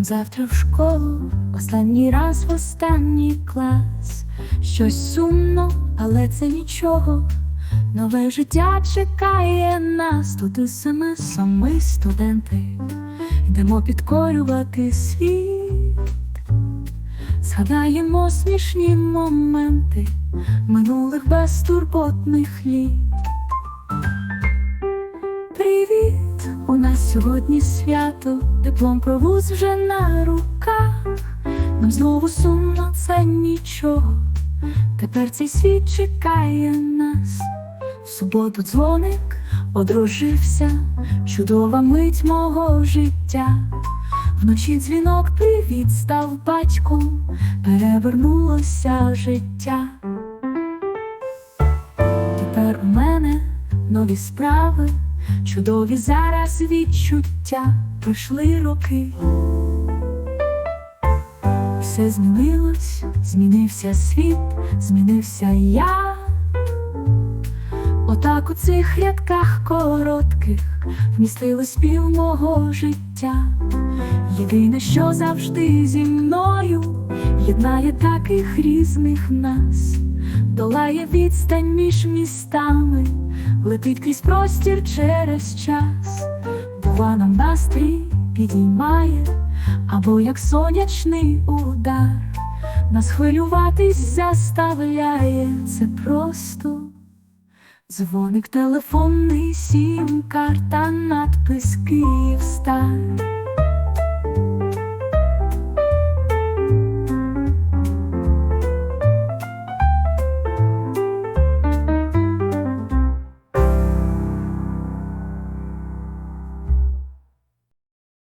Нам завтра в школу, останній раз в останній клас. Щось сумно, але це нічого. Нове життя чекає нас. Тут СМС, ми студенти. Йдемо підкорювати світ. Згадаємо смішні моменти минулих безтурботних літ. Сьогодні свято, диплом про вуз вже на руках. Нам знову сумно, це нічого. Тепер цей світ чекає нас. В суботу дзвоник одружився, чудова мить мого життя. Вночі дзвінок привіт став батьком, перевернулося життя. Тепер у мене нові справи, чудові зараз відчуття пройшли роки. Все змінилось, змінився світ, змінився я. Отак у цих рядках коротких вмістилось пів мого життя. Єдине, що завжди зі мною єднає таких різних нас, долає відстань між містами, летить крізь простір через час, бува нам настрій підіймає, або як сонячний удар, нас хвилюватись заставляє це просто. Дзвоник телефонний, сім карта, надпис Київстар.